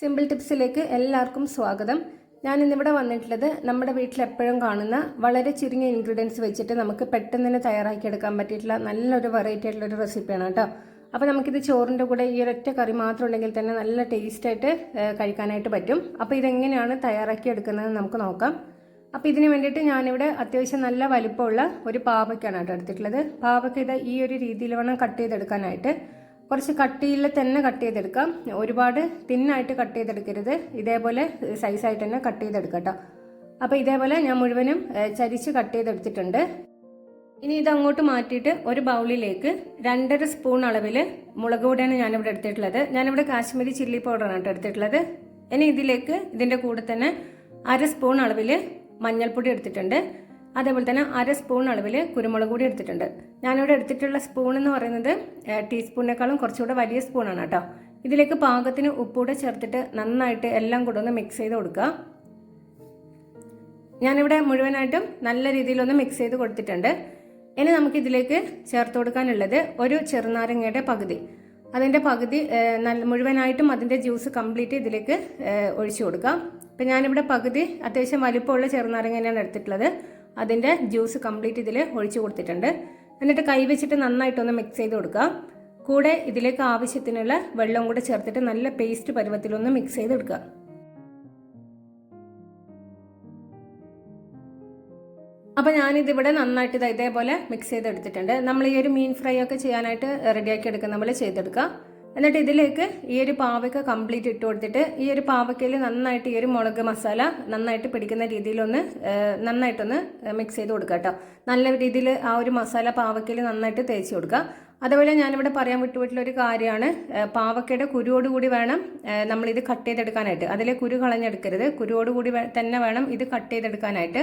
Simple ടിപ്സിലേക്ക് എല്ലാവർക്കും സ്വാഗതം. ഞാൻ ഇന്നിവിടെ വന്നിട്ടുള്ളത് നമ്മുടെ വീട്ടിൽ എപ്പോഴും കാണുന്ന വളരെ ചുരുങ്ങിയ ഇൻഗ്രീഡിയൻസ് വെച്ചിട്ട് നമുക്ക് പെട്ടെന്ന് തന്നെ തയ്യാറാക്കിയെടുക്കാൻ പറ്റിയിട്ടുള്ള നല്ലൊരു വെറൈറ്റി ആയിട്ടുള്ള ഒരു റെസിപ്പിയാണ് കേട്ടോ. അപ്പോൾ നമുക്കിത് ചോറിന്റെ കൂടെ ഈ ഒരൊറ്റ കറി മാത്രം ഉണ്ടെങ്കിൽ തന്നെ നല്ല ടേസ്റ്റായിട്ട് കഴിക്കാനായിട്ട് പറ്റും. അപ്പോൾ ഇതെങ്ങനെയാണ് തയ്യാറാക്കി എടുക്കുന്നത് നമുക്ക് നോക്കാം. അപ്പോൾ ഇതിന് വേണ്ടിയിട്ട് ഞാനിവിടെ അത്യാവശ്യം നല്ല വലിപ്പമുള്ള ഒരു പാവയ്ക്കാണ് കേട്ടോ എടുത്തിട്ടുള്ളത്. പാവയ്ക്ക ഇത് ഈ ഒരു രീതിയിൽ വേണം കട്ട് ചെയ്തെടുക്കാനായിട്ട്. കുറച്ച് കട്ടിയിൽ തന്നെ കട്ട് ചെയ്തെടുക്കാം. ഒരുപാട് തിന്നായിട്ട് കട്ട് ചെയ്തെടുക്കരുത്. ഇതേപോലെ സൈസായിട്ട് തന്നെ കട്ട് ചെയ്തെടുക്കാം അപ്പോൾ ഇതേപോലെ ഞാൻ മുഴുവനും ചരിച്ച് കട്ട് ചെയ്തെടുത്തിട്ടുണ്ട്. ഇനി ഇത് അങ്ങോട്ട് മാറ്റിയിട്ട് ഒരു ബൗളിലേക്ക് രണ്ടര സ്പൂൺ അളവിൽ മുളക് പൊടിയാണ് ഞാനിവിടെ എടുത്തിട്ടുള്ളത്. ഞാനിവിടെ കാശ്മീരി ചില്ലി പൗഡറാണ് കേട്ടോ എടുത്തിട്ടുള്ളത്. ഇനി ഇതിലേക്ക് ഇതിന്റെ കൂടെ തന്നെ അര സ്പൂൺ അളവിൽ മഞ്ഞൾപ്പൊടി എടുത്തിട്ടുണ്ട്. അതേപോലെ തന്നെ അര സ്പൂൺ അളവിൽ കുരുമുളക് കൂടി എടുത്തിട്ടുണ്ട്. ഞാനിവിടെ എടുത്തിട്ടുള്ള സ്പൂൺ എന്ന് പറയുന്നത് ടീസ്പൂണിനേക്കാളും കുറച്ചുകൂടെ വലിയ സ്പൂണാണ് കേട്ടോ. ഇതിലേക്ക് പാകത്തിന് ഉപ്പൂടെ ചേർത്തിട്ട് നന്നായിട്ട് എല്ലാം കൂടെ ഒന്ന് മിക്സ് ചെയ്ത് കൊടുക്കുക. ഞാനിവിടെ മുഴുവനായിട്ടും നല്ല രീതിയിലൊന്ന് മിക്സ് ചെയ്ത് കൊടുത്തിട്ടുണ്ട്. ഇനി നമുക്ക് ഇതിലേക്ക് ചേർത്ത് കൊടുക്കാനുള്ളത് ഒരു ചെറുനാരങ്ങയുടെ പകുതി. അതിന്റെ പകുതി നല്ല മുഴുവനായിട്ടും അതിന്റെ ജ്യൂസ് കംപ്ലീറ്റ് ഇതിലേക്ക് ഒഴിച്ചു കൊടുക്കാം. ഇപ്പം ഞാനിവിടെ പകുതി അത്യാവശ്യം വലിപ്പമുള്ള ചെറുനാരങ്ങ തന്നെയാണ് എടുത്തിട്ടുള്ളത്. അതിന്റെ ജ്യൂസ് കംപ്ലീറ്റ് ഇതിൽ ഒഴിച്ചു കൊടുത്തിട്ടുണ്ട്. എന്നിട്ട് കൈ വെച്ചിട്ട് നന്നായിട്ടൊന്ന് മിക്സ് ചെയ്ത് കൊടുക്കുക. കൂടെ ഇതിലേക്ക് ആവശ്യത്തിനുള്ള വെള്ളം കൂടെ ചേർത്തിട്ട് നല്ല പേസ്റ്റ് പരുവത്തിലൊന്ന് മിക്സ് ചെയ്തെടുക്കുക അപ്പോൾ ഞാനിതിവിടെ നന്നായിട്ട് ഇത് ഇതേപോലെ മിക്സ് ചെയ്തെടുത്തിട്ടുണ്ട്. നമ്മൾ ഈ ഒരു മീൻ ഫ്രൈ ഒക്കെ ചെയ്യാനായിട്ട് റെഡിയാക്കി എടുക്കുന്ന പോലെ ചെയ്തെടുക്കുക. എന്നിട്ട് ഇതിലേക്ക് ഈ ഒരു പാവയ്ക്ക കംപ്ലീറ്റ് ഇട്ട് കൊടുത്തിട്ട് ഈ ഒരു പാവയ്ക്കയിൽ നന്നായിട്ട് ഈ ഒരു മുളക് മസാല നന്നായിട്ട് പിടിക്കുന്ന രീതിയിലൊന്ന് നന്നായിട്ടൊന്ന് മിക്സ് ചെയ്ത് കൊടുക്കുക കേട്ടോ. നല്ല രീതിയിൽ ആ ഒരു മസാല പാവയ്ക്കയിൽ നന്നായിട്ട് തേച്ച് കൊടുക്കുക അതുപോലെ ഞാനിവിടെ പറയാൻ വിട്ടുപോയിട്ടുള്ള ഒരു കാര്യമാണ് പാവക്കയുടെ കുരുവോടുകൂടി വേണം നമ്മളിത് കട്ട് ചെയ്തെടുക്കാനായിട്ട്. അതിലെ കുരു കളഞ്ഞെടുക്കരുത്. കുരുവോടുകൂടി തന്നെ വേണം ഇത് കട്ട് ചെയ്തെടുക്കാനായിട്ട്.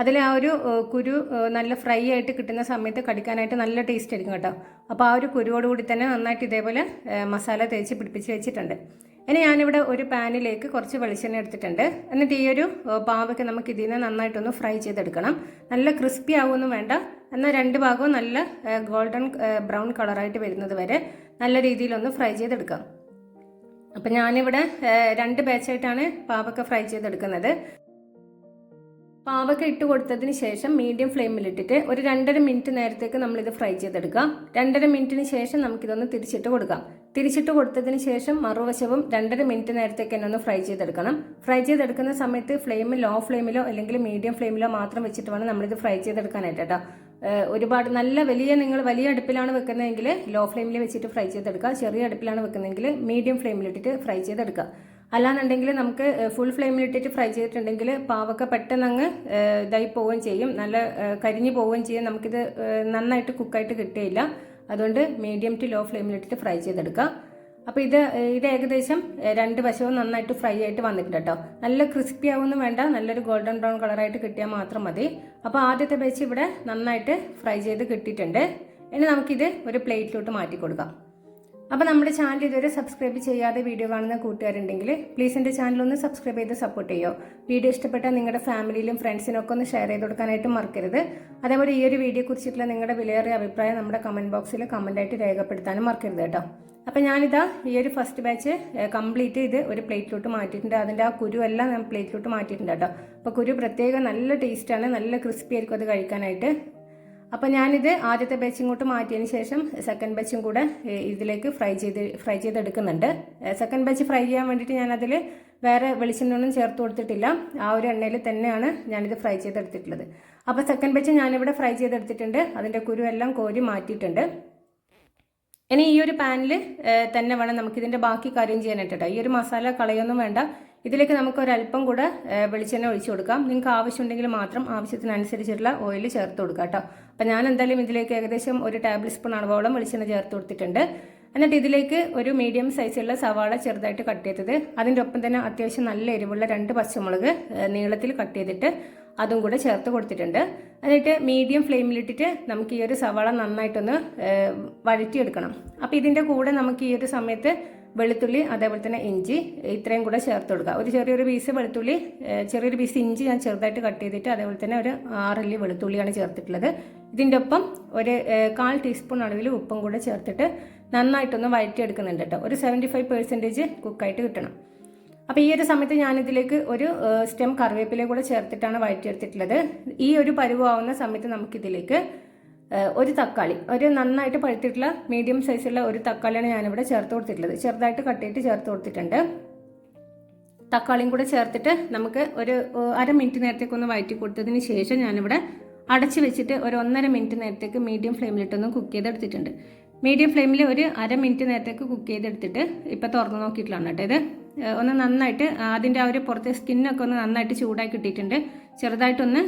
അതിൽ ആ ഒരു കുരു നല്ല ഫ്രൈ ആയിട്ട് കിട്ടുന്ന സമയത്ത് കടിക്കാനായിട്ട് നല്ല ടേസ്റ്റ് ആയിരിക്കും കേട്ടോ. അപ്പോൾ ആ ഒരു കുരുവോടുകൂടി തന്നെ നന്നായിട്ട് ഇതേപോലെ മസാല തേച്ച് പിടിപ്പിച്ച് വെച്ചിട്ടുണ്ട്. ഇനി ഞാനിവിടെ ഒരു പാനിലേക്ക് കുറച്ച് വെളിച്ചെണ്ണ എടുത്തിട്ടുണ്ട്. എന്നിട്ട് ഈ ഒരു പാവയ്ക്ക് നമുക്ക് ഇതിൽ നിന്ന് നന്നായിട്ടൊന്ന് ഫ്രൈ ചെയ്തെടുക്കണം. നല്ല ക്രിസ്പി ആവുമൊന്നും വേണ്ട. എന്നാൽ രണ്ട് ഭാഗവും നല്ല ഗോൾഡൻ ബ്രൗൺ കളറായിട്ട് വരുന്നത് വരെ നല്ല രീതിയിലൊന്ന് ഫ്രൈ ചെയ്തെടുക്കാം. അപ്പം ഞാനിവിടെ രണ്ട് ബാച്ചായിട്ടാണ് പാവക്ക ഫ്രൈ ചെയ്തെടുക്കുന്നത്. പാവക്ക ഇട്ട് കൊടുത്തതിന് ശേഷം മീഡിയം ഫ്ലെയിമിലിട്ടിട്ട് ഒരു രണ്ടര മിനിറ്റ് നേരത്തേക്ക് നമ്മളിത് ഫ്രൈ ചെയ്തെടുക്കാം രണ്ടര മിനിറ്റിന് ശേഷം നമുക്കിതൊന്ന് തിരിച്ചിട്ട് കൊടുക്കാം. തിരിച്ചിട്ട് കൊടുത്തതിന് ശേഷം മറുവശവും രണ്ടര മിനിറ്റ് നേരത്തേക്ക് തന്നെ ഒന്ന് ഫ്രൈ ചെയ്തെടുക്കണം. ഫ്രൈ ചെയ്തെടുക്കുന്ന സമയത്ത് ഫ്ലെയിം ലോ ഫ്ലെയിമിലോ അല്ലെങ്കിൽ മീഡിയം ഫ്ലെയിമിലോ മാത്രം വെച്ചിട്ട് വേണം നമ്മളിത് ഫ്രൈ ചെയ്തെടുക്കാനായിട്ട് കേട്ടോ. ഒരുപാട് നല്ല വലിയ നിങ്ങൾ വലിയ അടുപ്പിലാണ് വെക്കുന്നതെങ്കിൽ ലോ ഫ്ലെയിമിൽ വെച്ചിട്ട് ഫ്രൈ ചെയ്തെടുക്കുക. ചെറിയ അടുപ്പിലാണ് വെക്കുന്നതെങ്കിൽ മീഡിയം ഫ്ലെയിമിലിട്ടിട്ട് ഫ്രൈ ചെയ്തെടുക്കുക. അല്ലാന്നുണ്ടെങ്കിൽ നമുക്ക് ഫുൾ ഫ്ലെയിമിലിട്ടിട്ട് ഫ്രൈ ചെയ്തിട്ടുണ്ടെങ്കിൽ പാവക്ക പെട്ടെന്ന് അങ്ങ് ഇതായി പോവുകയും ചെയ്യും. നല്ല കരിഞ്ഞു പോവുകയും ചെയ്യും. നമുക്കിത് നന്നായിട്ട് കുക്കായിട്ട് കിട്ടുകയില്ല. അതുകൊണ്ട് മീഡിയം ടു ലോ ഫ്ലെയിമിലിട്ടിട്ട് ഫ്രൈ ചെയ്തെടുക്കാം അപ്പോൾ ഇത് ഇത് ഏകദേശം രണ്ട് വശവും നന്നായിട്ട് ഫ്രൈ ആയിട്ട് വന്നിട്ടുണ്ട് കേട്ടോ. നല്ല ക്രിസ്പി ആവുമെന്ന് വേണ്ട. നല്ലൊരു ഗോൾഡൻ ബ്രൗൺ കളറായിട്ട് കിട്ടിയാൽ മാത്രം മതി. അപ്പോൾ ആദ്യത്തെ ബാച്ച് ഇവിടെ നന്നായിട്ട് ഫ്രൈ ചെയ്ത് കിട്ടിയിട്ടുണ്ട്. ഇനി നമുക്കിത് ഒരു പ്ലേറ്റിലോട്ട് മാറ്റി കൊടുക്കാം. അപ്പോൾ നമ്മുടെ ചാനൽ ഇതുവരെ സബ്സ്ക്രൈബ് ചെയ്യാതെ വീഡിയോ കാണുന്ന കൂട്ടുകാരുണ്ടെങ്കിൽ പ്ലീസ് എന്റെ ചാനൽ ഒന്ന് സബ്സ്ക്രൈബ് ചെയ്ത് സപ്പോർട്ട് ചെയ്യുമോ വീഡിയോ ഇഷ്ടപ്പെട്ടാൽ നിങ്ങളുടെ ഫാമിലിയിലും ഫ്രണ്ട്സിനൊക്കെ ഒന്ന് ഷെയർ ചെയ്ത് കൊടുക്കാനായിട്ട് മറക്കരുത്. അതേപോലെ ഈ ഒരു വീഡിയോ കുറിച്ചിട്ടുള്ള നിങ്ങളുടെ വിലയേറിയ അഭിപ്രായം നമ്മുടെ കമന്റ് ബോക്സിൽ കമന്റായിട്ട് രേഖപ്പെടുത്താനും മറക്കരുത് കേട്ടോ. അപ്പോൾ ഞാനിതാ ഈ ഒരു ഫസ്റ്റ് ബാച്ച് കംപ്ലീറ്റ് ചെയ്ത് ഒരു പ്ലേറ്റിലോട്ട് മാറ്റിയിട്ടുണ്ട്. അതിന്റെ ആ കുരു എല്ലാം ഞാൻ പ്ലേറ്റിലോട്ട് മാറ്റിയിട്ടുണ്ട് കേട്ടോ. അപ്പോൾ കുരു പ്രത്യേകം നല്ല ടേസ്റ്റാണ് നല്ല ക്രിസ്പി ആയിരിക്കും അത് കഴിക്കാനായിട്ട്. അപ്പോൾ ഞാനിത് ആദ്യത്തെ ബാച്ച് ഇങ്ങോട്ട് മാറ്റിയതിന് ശേഷം സെക്കൻഡ് ബാച്ചും കൂടെ ഇതിലേക്ക് ഫ്രൈ ചെയ്ത് ഫ്രൈ ചെയ്തെടുക്കുന്നുണ്ട്. സെക്കൻഡ് ബാച്ച് ഫ്രൈ ചെയ്യാൻ വേണ്ടിയിട്ട് ഞാനതിൽ വേറെ വെളിച്ചെണ്ണ ഒന്നും ചേർത്ത് കൊടുത്തിട്ടില്ല. ആ ഒരു എണ്ണയിൽ തന്നെയാണ് ഞാനിത് ഫ്രൈ ചെയ്തെടുത്തിട്ടുള്ളത്. അപ്പോൾ സെക്കൻഡ് ബാച്ച് ഞാനിവിടെ ഫ്രൈ ചെയ്തെടുത്തിട്ടുണ്ട്. അതിന്റെ കുരുവെല്ലാം കോരി മാറ്റിയിട്ടുണ്ട്. ഇനി ഈ ഒരു പാനിൽ തന്നെ വേണം നമുക്കിതിന്റെ ബാക്കി കാര്യം ചെയ്യാനായിട്ട് കേട്ടോ ഈ ഒരു മസാല കളയൊന്നും വേണ്ട. ഇതിലേക്ക് നമുക്ക് ഒരല്പം കൂടെ വെളിച്ചെണ്ണ ഒഴിച്ചു കൊടുക്കാം. നിങ്ങൾക്ക് ആവശ്യമുണ്ടെങ്കിൽ മാത്രം ആവശ്യത്തിനനുസരിച്ചുള്ള ഓയിൽ ചേർത്ത് കൊടുക്കാം കേട്ടോ. അപ്പം ഞാൻ എന്തായാലും ഇതിലേക്ക് ഏകദേശം ഒരു ടേബിൾ സ്പൂൺ അളവോളം വെളിച്ചെണ്ണ ചേർത്ത് കൊടുത്തിട്ടുണ്ട്. എന്നിട്ട് ഇതിലേക്ക് ഒരു മീഡിയം സൈസുള്ള സവാള ചെറുതായിട്ട് കട്ട് ചെയ്തത്. അതിന്റെ ഒപ്പം തന്നെ അത്യാവശ്യം നല്ല എരിവുള്ള രണ്ട് പച്ചമുളക് നീളത്തിൽ കട്ട് ചെയ്തിട്ട് അതും കൂടെ ചേർത്ത് കൊടുത്തിട്ടുണ്ട്. എന്നിട്ട് മീഡിയം ഫ്ലെയിമിലിട്ടിട്ട് നമുക്ക് ഈ ഒരു സവാള നന്നായിട്ടൊന്ന് വഴറ്റിയെടുക്കണം. അപ്പോൾ ഇതിന്റെ കൂടെ നമുക്ക് ഈ ഒരു സമയത്ത് വെളുത്തുള്ളി അതേപോലെ തന്നെ ഇഞ്ചി ഇത്രയും കൂടെ ചേർത്ത് കൊടുക്കുക. ഒരു ചെറിയൊരു പീസ് വെളുത്തുള്ളി ചെറിയൊരു പീസ് ഇഞ്ചി ഞാൻ ചെറുതായിട്ട് കട്ട് ചെയ്തിട്ട് അതേപോലെ തന്നെ ഒരു ആറല്ലി വെളുത്തുള്ളിയാണ് ചേർത്തിട്ടുള്ളത്. ഇതിന്റെ ഒപ്പം ഒരു കാൽ ടീസ്പൂൺ അളവിൽ ഉപ്പും കൂടെ ചേർത്തിട്ട് നന്നായിട്ടൊന്ന് വഴറ്റിയെടുക്കുന്നുണ്ട് കേട്ടോ. ഒരു സെവന്റി ഫൈവ് പെർസെന്റേജ് കുക്കായിട്ട് കിട്ടണം. അപ്പോൾ ഈ ഒരു സമയത്ത് ഞാനിതിലേക്ക് ഒരു സ്റ്റെം കറിവേപ്പില കൂടെ ചേർത്തിട്ടാണ് വഴറ്റിയെടുത്തിട്ടുള്ളത്. ഈ ഒരു പരുവാവുന്ന സമയത്ത് നമുക്കിതിലേക്ക് ഒരു തക്കാളി. ഒരു നന്നായിട്ട് പഴുത്തിട്ടുള്ള മീഡിയം സൈസുള്ള ഒരു തക്കാളിയാണ് ഞാനിവിടെ ചേർത്ത് കൊടുത്തിട്ടുള്ളത്. ചെറുതായിട്ട് കട്ടിയിട്ട് ചേർത്ത് കൊടുത്തിട്ടുണ്ട്. തക്കാളിയും കൂടെ ചേർത്തിട്ട് നമുക്ക് ഒരു അര മിനിറ്റ് നേരത്തേക്ക് ഒന്ന് വഴറ്റി കൊടുത്തതിന് ശേഷം ഞാനിവിടെ അടച്ചു വെച്ചിട്ട് ഒരു ഒന്നര മിനിറ്റ് നേരത്തേക്ക് മീഡിയം ഫ്ലെയിമിലിട്ടൊന്ന് കുക്ക് ചെയ്തെടുത്തിട്ടുണ്ട്. മീഡിയം ഫ്ലെയിമിൽ ഒരു അര മിനിറ്റ് നേരത്തേക്ക് കുക്ക് ചെയ്തെടുത്തിട്ട് ഇപ്പോൾ തുറന്ന് നോക്കിയിട്ടുള്ളതാണ് കേട്ടോ ഇത്. ഒന്ന് നന്നായിട്ട് അതിന്റെ ആ ഒരു പുറത്തെ സ്കിന്നൊക്കെ ഒന്ന് നന്നായിട്ട് ചൂടാക്കി കിട്ടിയിട്ടുണ്ട്. ചെറുതായിട്ടൊന്ന്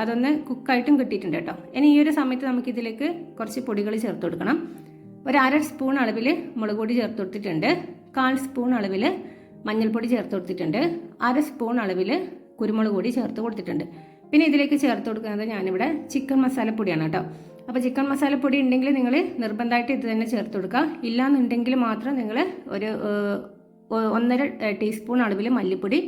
അതൊന്ന് കുക്കായിട്ടും കിട്ടിയിട്ടുണ്ട് കേട്ടോ. ഇനി ഈ ഒരു സമയത്ത് നമുക്കിതിലേക്ക് കുറച്ച് പൊടികൾ ചേർത്ത് കൊടുക്കണം. ഒരു അര സ്പൂൺ അളവിൽ മുളക് പൊടി ചേർത്ത് കൊടുത്തിട്ടുണ്ട്. കാൽ സ്പൂൺ അളവിൽ മഞ്ഞൾപ്പൊടി ചേർത്ത് കൊടുത്തിട്ടുണ്ട്. അര സ്പൂൺ അളവിൽ കുരുമുളക് പൊടി ചേർത്ത് കൊടുത്തിട്ടുണ്ട്. പിന്നെ ഇതിലേക്ക് ചേർത്ത് കൊടുക്കുന്നത് ഞാനിവിടെ ചിക്കൻ മസാലപ്പൊടിയാണ് കേട്ടോ. അപ്പോൾ ചിക്കൻ മസാലപ്പൊടി ഉണ്ടെങ്കിൽ നിങ്ങൾ നിർബന്ധമായിട്ട് ഇത് തന്നെ ചേർത്ത് കൊടുക്കുക. ഇല്ലാന്നുണ്ടെങ്കിൽ മാത്രം നിങ്ങൾ ഒരു ഒന്നര ടീസ്പൂൺ അളവിൽ മല്ലിപ്പൊടി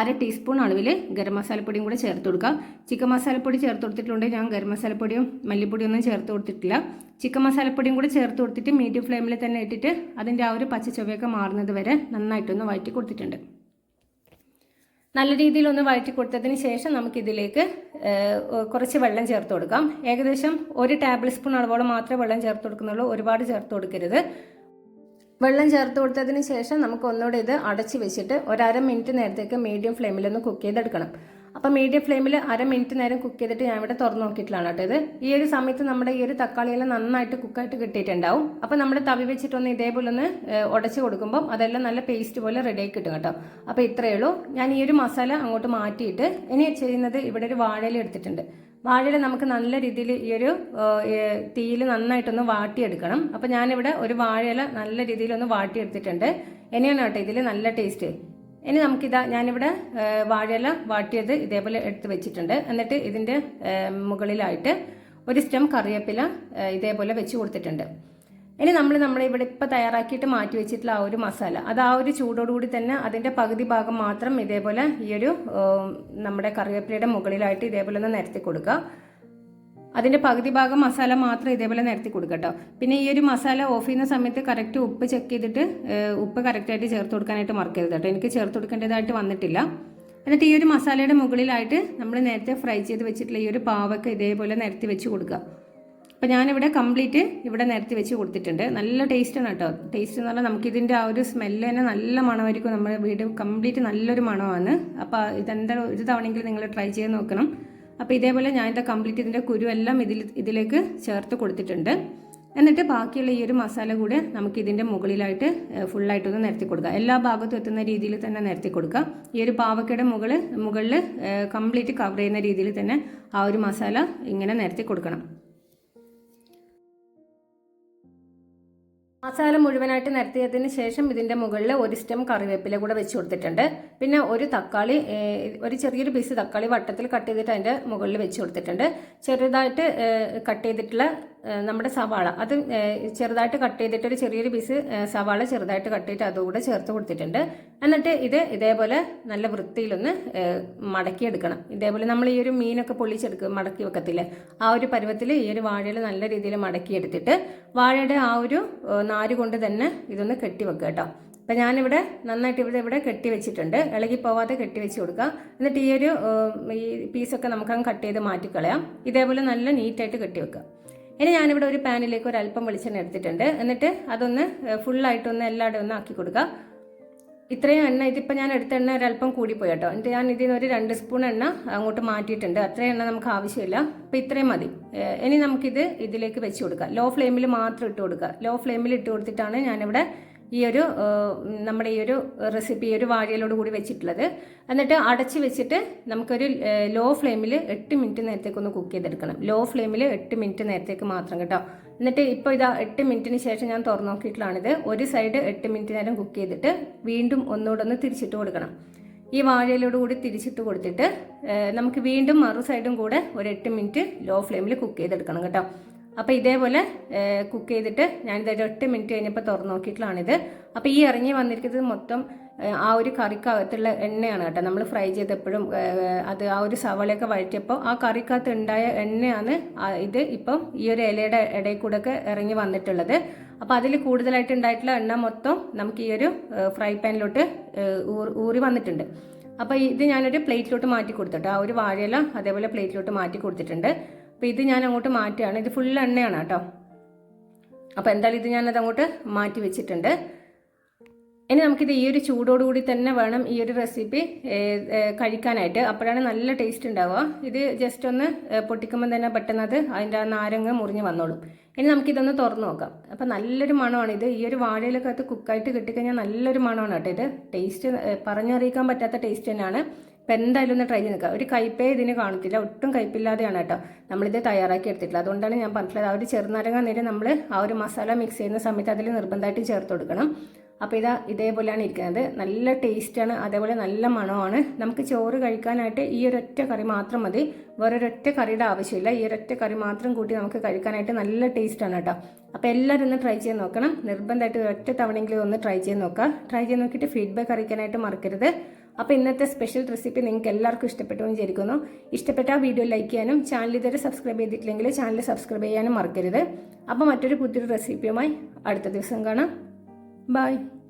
അര ടീസ്പൂൺ അളവിൽ ഗരം മസാലപ്പൊടിയും കൂടെ ചേർത്ത് കൊടുക്കുക. ചിക്കൻ മസാലപ്പൊടി ചേർത്ത് കൊടുത്തിട്ടുണ്ടെങ്കിൽ ഞാൻ ഗരം മസാലപ്പൊടിയും മല്ലിപ്പൊടിയും ഒന്നും ചേർത്ത് കൊടുത്തിട്ടില്ല. ചിക്കൻ മസാലപ്പൊടിയും കൂടെ ചേർത്ത് കൊടുത്തിട്ട് മീഡിയം ഫ്ലെയിമിൽ തന്നെ ഇട്ടിട്ട് അതിന്റെ ആ ഒരു പച്ച ചൊവ്വയൊക്കെ മാറുന്നത് വരെ നന്നായിട്ടൊന്ന് വഴറ്റി കൊടുത്തിട്ടുണ്ട്. നല്ല രീതിയിൽ ഒന്ന് വഴറ്റി കൊടുത്തതിന് ശേഷം നമുക്കിതിലേക്ക് കുറച്ച് വെള്ളം ചേർത്ത് കൊടുക്കാം. ഏകദേശം ഒരു ടേബിൾ സ്പൂൺ അളവോളം മാത്രമേ വെള്ളം ചേർത്ത് കൊടുക്കുന്നുള്ളൂ. ഒരുപാട് ചേർത്ത് കൊടുക്കരുത്. വെള്ളം ചേർത്ത് കൊടുത്തതിന് ശേഷം നമുക്ക് ഒന്നുകൂടെ ഇത് അടച്ച് വെച്ചിട്ട് ഒരര മിനിറ്റ് നേരത്തേക്ക് മീഡിയം ഫ്ലെയിമിൽ ഒന്ന് കുക്ക് ചെയ്തെടുക്കണം. അപ്പം മീഡിയം ഫ്ലെയിമിൽ അര മിനിറ്റ് നേരം കുക്ക് ചെയ്തിട്ട് ഞാൻ ഇവിടെ തുറന്ന് നോക്കിയിട്ടാണ് കേട്ടോ ഇത്. ഈ ഒരു സമയത്ത് നമ്മുടെ ഈ ഒരു തക്കാളിയെല്ലാം നന്നായിട്ട് കുക്കായിട്ട് കിട്ടിയിട്ടുണ്ടാവും. അപ്പം നമ്മൾ തവി വെച്ചിട്ടൊന്ന് ഇതേപോലെ ഒന്ന് ഉടച്ച് കൊടുക്കുമ്പം അതെല്ലാം നല്ല പേസ്റ്റ് പോലെ റെഡിയായി കിട്ടും കേട്ടോ. അപ്പോൾ ഇത്രയേ ഉള്ളൂ. ഞാൻ ഈ ഒരു മസാല അങ്ങോട്ട് മാറ്റിയിട്ട് ഇനി ചെയ്യുന്നത് ഇവിടെ ഒരു വാഴയില എടുത്തിട്ടുണ്ട്. വാഴയില നമുക്ക് നല്ല രീതിയിൽ ഈ ഒരു തീയിൽ നന്നായിട്ടൊന്ന് വാട്ടിയെടുക്കണം. അപ്പോൾ ഞാനിവിടെ ഒരു വാഴയില നല്ല രീതിയിൽ ഒന്ന് വാട്ടിയെടുത്തിട്ടുണ്ട്. ഇനിയാണ് കേട്ടോ ഇതിൽ നല്ല ടേസ്റ്റ്. ഇനി നമുക്കിതാ ഞാനിവിടെ വാഴയില വാട്ടിയത് ഇതേപോലെ എടുത്ത് വെച്ചിട്ടുണ്ട്. എന്നിട്ട് ഇതിന്റെ മുകളിലായിട്ട് ഒരു സ്റ്റെം കറിവേപ്പില ഇതേപോലെ വെച്ച് കൊടുത്തിട്ടുണ്ട്. ഇനി നമ്മൾ നമ്മൾ ഇവിടെ ഇപ്പോൾ തയ്യാറാക്കിയിട്ട് മാറ്റി വെച്ചിട്ടുള്ള ആ ഒരു മസാല. അത് ആ ഒരു ചൂടോടുകൂടി തന്നെ അതിന്റെ പകുതി ഭാഗം മാത്രം ഇതേപോലെ ഈ ഒരു നമ്മുടെ കറിവേപ്പിലയുടെ മുകളിലായിട്ട് ഇതേപോലെ ഒന്ന് നിരത്തി കൊടുക്കുക. അതിന്റെ പകുതി ഭാഗം മസാല മാത്രം ഇതേപോലെ നിരത്തി കൊടുക്കുക കേട്ടോ പിന്നെ ഈ ഒരു മസാല ഓഫ് ചെയ്യുന്ന സമയത്ത് കറക്റ്റ് ഉപ്പ് ചെക്ക് ചെയ്തിട്ട് ഉപ്പ് കറക്റ്റായിട്ട് ചേർത്ത് കൊടുക്കാനായിട്ട് മറക്കരുത് കേട്ടോ എനിക്ക് ചേർത്ത് കൊടുക്കേണ്ടതായിട്ട് വന്നിട്ടില്ല. എന്നിട്ട് ഈ ഒരു മസാലയുടെ മുകളിലായിട്ട് നമ്മൾ നേരത്തെ ഫ്രൈ ചെയ്ത് വെച്ചിട്ടുള്ള ഈ ഒരു പാവൊക്കെ ഇതേപോലെ നിരത്തി വെച്ച് കൊടുക്കുക. അപ്പോൾ ഞാനിവിടെ കംപ്ലീറ്റ് ഇവിടെ നിരത്തി വെച്ച് കൊടുത്തിട്ടുണ്ട്. നല്ല ടേസ്റ്റാണ് കേട്ടോ. ടേസ്റ്റ് എന്ന് പറഞ്ഞാൽ നമുക്കിതിന്റെ ആ ഒരു സ്മെല്ല് തന്നെ നല്ല മണമായിരിക്കും. നമ്മുടെ വീട് കംപ്ലീറ്റ് നല്ലൊരു മണമാണ്. അപ്പോൾ ഇതെന്താ ഒരു തവണയെങ്കിലും നിങ്ങൾ ട്രൈ ചെയ്ത് നോക്കണം. അപ്പോൾ ഇതേപോലെ ഞാൻ ഇതിന്റെ കംപ്ലീറ്റ് ഇതിന്റെ കുരുവെല്ലാം ഇതിൽ ഇതിലേക്ക് ചേർത്ത് കൊടുത്തിട്ടുണ്ട്. എന്നിട്ട് ബാക്കിയുള്ള ഈ ഒരു മസാല കൂടെ നമുക്ക് ഇതിന്റെ മുകളിലായിട്ട് ഫുള്ളായിട്ടൊന്ന് നിരത്തി കൊടുക്കുക എല്ലാ ഭാഗത്തും എത്തുന്ന രീതിയിൽ തന്നെ നിരത്തി കൊടുക്കുക ഈ ഒരു പാവക്കയുടെ മുകളിൽ മുകളിൽ കംപ്ലീറ്റ് കവർ ചെയ്യുന്ന രീതിയിൽ തന്നെ ആ ഒരു മസാല ഇങ്ങനെ നിരത്തി കൊടുക്കണം. മസാല മുഴുവനായിട്ട് നിരത്തിയതിന് ശേഷം ഇതിന്റെ മുകളിൽ ഒരു സ്റ്റെം കറിവേപ്പില കൂടെ വെച്ച് കൊടുത്തിട്ടുണ്ട്. പിന്നെ ഒരു തക്കാളി ഒരു ചെറിയൊരു പീസ് തക്കാളി വട്ടത്തിൽ കട്ട് ചെയ്തിട്ട് അതിന്റെ മുകളിൽ വെച്ച് കൊടുത്തിട്ടുണ്ട്. ചെറുതായിട്ട് കട്ട് ചെയ്തിട്ടുള്ള നമ്മുടെ സവാള. അത് ചെറുതായിട്ട് കട്ട് ചെയ്തിട്ട് ഒരു ചെറിയൊരു പീസ് സവാള ചെറുതായിട്ട് കട്ട് ചെയ്തിട്ട് അതുകൂടെ ചേർത്ത് കൊടുത്തിട്ടുണ്ട്. എന്നിട്ട് ഇത് ഇതേപോലെ നല്ല വൃത്തിയിലൊന്ന് മടക്കിയെടുക്കണം. ഇതേപോലെ നമ്മൾ ഈ ഒരു മീനൊക്കെ പൊള്ളിച്ചെടുക്കുക മടക്കി വെക്കത്തില്ലേ? ആ ഒരു പരുവത്തിൽ ഈ ഒരു വാഴയിൽ നല്ല രീതിയിൽ മടക്കിയെടുത്തിട്ട് വാഴയുടെ ആ ഒരു നാര് കൊണ്ട് തന്നെ ഇതൊന്ന് കെട്ടി വെക്കുക കേട്ടോ. അപ്പം ഞാനിവിടെ നന്നായിട്ട് ഇവിടെ ഇവിടെ കെട്ടി വെച്ചിട്ടുണ്ട്. ഇളകി പോവാതെ കെട്ടി വെച്ച് കൊടുക്കുക. എന്നിട്ട് ഈ ഒരു ഈ പീസൊക്കെ നമുക്കങ്ങ് കട്ട് ചെയ്ത് മാറ്റിക്കളയാം. ഇതേപോലെ നല്ല നീറ്റായിട്ട് കെട്ടി വെക്കുക. ഇനി ഞാനിവിടെ ഒരു പാനിലേക്ക് ഒരു അല്പം വെളിച്ചെണ്ണ എടുത്തിട്ടുണ്ട്. എന്നിട്ട് അതൊന്ന് ഫുള്ളായിട്ടൊന്ന് എല്ലായിടും ഒന്ന് ആക്കി കൊടുക്കുക ഇത്രയും എണ്ണ ഇതിപ്പോൾ ഞാൻ എടുത്ത എണ്ണ ഒരല്പം കൂടിപ്പോയി കേട്ടോ. എന്നിട്ട് ഞാൻ ഇതിൽ നിന്ന് ഒരു രണ്ട് സ്പൂൺ എണ്ണ അങ്ങോട്ട് മാറ്റിയിട്ടുണ്ട്. അത്രയും എണ്ണ നമുക്ക് ആവശ്യമില്ല. അപ്പോൾ ഇത്രയും മതി. ഇനി നമുക്കിത് ഇതിലേക്ക് വെച്ച് കൊടുക്കാം. ലോ ഫ്ലെയിമിൽ മാത്രം ഇട്ട് കൊടുക്കുക ലോ ഫ്ലെയിമിൽ ഇട്ട് കൊടുത്തിട്ടാണ് ഞാനിവിടെ ഈ ഒരു നമ്മുടെ ഈ ഒരു റെസിപ്പി ഒരു വാഴയിലോട് കൂടി വെച്ചിട്ടുള്ളത്. എന്നിട്ട് അടച്ച് വെച്ചിട്ട് നമുക്കൊരു ലോ ഫ്ലെയിമിൽ എട്ട് മിനിറ്റ് നേരത്തേക്ക് ഒന്ന് കുക്ക് ചെയ്തെടുക്കണം. ലോ ഫ്ലെയിമിൽ എട്ട് മിനിറ്റ് നേരത്തേക്ക് മാത്രം കേട്ടോ. എന്നിട്ട് ഇപ്പോൾ ഇതാ എട്ട് മിനിറ്റിന് ശേഷം ഞാൻ തുറന്നു നോക്കിയിട്ടുള്ളതാണിത്. ഒരു സൈഡ് എട്ട് മിനിറ്റ് നേരം കുക്ക് ചെയ്തിട്ട് വീണ്ടും ഒന്നുകൂടെ ഒന്ന് തിരിച്ചിട്ട് കൊടുക്കണം. ഈ വാഴയിലോട് കൂടി തിരിച്ചിട്ട് കൊടുത്തിട്ട് നമുക്ക് വീണ്ടും മറു സൈഡും കൂടെ ഒരു എട്ട് മിനിറ്റ് ലോ ഫ്ലെയിമിൽ കുക്ക് ചെയ്തെടുക്കണം കേട്ടോ. അപ്പോൾ ഇതേപോലെ കുക്ക് ചെയ്തിട്ട് ഞാനിത് ഒരു എട്ട് മിനിറ്റ് കഴിഞ്ഞപ്പോൾ തുറന്നു നോക്കിയിട്ടുള്ളതാണിത്. അപ്പോൾ ഈ ഇറങ്ങി വന്നിരിക്കുന്നത് മൊത്തം ആ ഒരു കറിക്കകത്തുള്ള എണ്ണയാണ് കേട്ടോ. നമ്മൾ ഫ്രൈ ചെയ്തപ്പോഴും അത് ആ ഒരു സവളയൊക്കെ വഴറ്റിയപ്പോൾ ആ കറിക്കകത്ത് ഉണ്ടായ എണ്ണയാണ് ഇത് ഇപ്പം ഈ ഒരു ഇലയുടെ ഇടയിൽ കൂടെ ഒക്കെ ഇറങ്ങി വന്നിട്ടുള്ളത്. അപ്പോൾ അതിൽ കൂടുതലായിട്ട് ഉണ്ടായിട്ടുള്ള എണ്ണ മൊത്തം നമുക്ക് ഈ ഒരു ഫ്രൈ പാനിലോട്ട് ഊറി വന്നിട്ടുണ്ട്. അപ്പോൾ ഇത് ഞാനൊരു പ്ലേറ്റിലോട്ട് മാറ്റി കൊടുത്തിട്ട് ആ ഒരു വാഴയില അതേപോലെ പ്ലേറ്റിലോട്ട് മാറ്റി കൊടുത്തിട്ടുണ്ട്. അപ്പോൾ ഇത് ഞാൻ അങ്ങോട്ട് മാറ്റുകയാണ്. ഇത് ഫുൾ എണ്ണയാണ് കേട്ടോ. അപ്പോൾ എന്തായാലും ഇത് ഞാനത് അങ്ങോട്ട് മാറ്റി വെച്ചിട്ടുണ്ട്. ഇനി നമുക്കിത് ഈ ഒരു ചൂടോടുകൂടി തന്നെ വേണം ഈ ഒരു റെസിപ്പി കഴിക്കാനായിട്ട്. അപ്പോഴാണ് നല്ല ടേസ്റ്റ് ഉണ്ടാവുക. ഇത് ജസ്റ്റ് ഒന്ന് പൊട്ടിക്കുമ്പോൾ തന്നെ പെട്ടെന്ന് അത് അതിന്റെ ആ നാരങ്ങ മുറിഞ്ഞ് വന്നോളും. ഇനി നമുക്കിതൊന്ന് തുറന്നു നോക്കാം. അപ്പോൾ നല്ലൊരു മണമാണ് ഇത്. ഈ ഒരു വാഴയിലൊക്കെ അത് കുക്കായിട്ട് കിട്ടിക്കഴിഞ്ഞാൽ നല്ലൊരു മണമാണ് കേട്ടോ ഇത്. ടേസ്റ്റ് പറഞ്ഞറിയിക്കാൻ പറ്റാത്ത ടേസ്റ്റ് തന്നെയാണ്. അപ്പോൾ എന്തായാലും ഒന്ന് ട്രൈ ചെയ്ത് നിൽക്കുക ഒരു കയ്പേ ഇതിന് കാണത്തില്ല. ഒട്ടും കയ്പില്ലാതെയാണ് കേട്ടോ. നമ്മളിത് തയ്യാറാക്കി എടുത്തിട്ടില്ല അതുകൊണ്ടാണ് ഞാൻ പറഞ്ഞിട്ടുള്ളത്. ആ ഒരു ചെറുനാരങ്ങ നേരം നമ്മൾ ആ ഒരു മസാല മിക്സ് ചെയ്യുന്ന സമയത്ത് അതിൽ നിർബന്ധമായിട്ടും ചേർത്ത് കൊടുക്കണം. അപ്പോൾ ഇതാ ഇതേപോലെയാണ് ഇരിക്കുന്നത്. നല്ല ടേസ്റ്റാണ് അതേപോലെ നല്ല മണമാണ്. നമുക്ക് ചോറ് കഴിക്കാനായിട്ട് ഈ ഒരൊറ്റ കറി മാത്രം മതി. വേറൊരൊറ്റ കറിയുടെ ആവശ്യമില്ല. ഈ ഒരൊറ്റ കറി മാത്രം കൂട്ടി നമുക്ക് കഴിക്കാനായിട്ട് നല്ല ടേസ്റ്റാണ് കേട്ടോ. അപ്പോൾ എല്ലാവരും ഒന്ന് ട്രൈ ചെയ്ത് നോക്കണം. നിർബന്ധമായിട്ട് ഒറ്റ തവണയെങ്കിലും ഒന്ന് ട്രൈ ചെയ്ത് നോക്കുക. ട്രൈ ചെയ്ത് നോക്കിയിട്ട് ഫീഡ്ബാക്ക് അറിയിക്കാനായിട്ട് മറക്കരുത്. അപ്പോൾ ഇന്നത്തെ സ്പെഷ്യൽ റെസിപ്പി നിങ്ങൾക്ക് എല്ലാവർക്കും ഇഷ്ടപ്പെട്ടു എന്ന് വിചാരിക്കുന്നു. ഇഷ്ടപ്പെട്ട വീഡിയോ ലൈക്ക് ചെയ്യാനും ചാനൽ ഇതുവരെ സബ്സ്ക്രൈബ് ചെയ്തിട്ടില്ലെങ്കിൽ ചാനൽ സബ്സ്ക്രൈബ് ചെയ്യാനും മറക്കരുത്. അപ്പോൾ മറ്റൊരു പുതിയൊരു റെസിപ്പിയുമായി അടുത്ത ദിവസം കാണാം. Bye.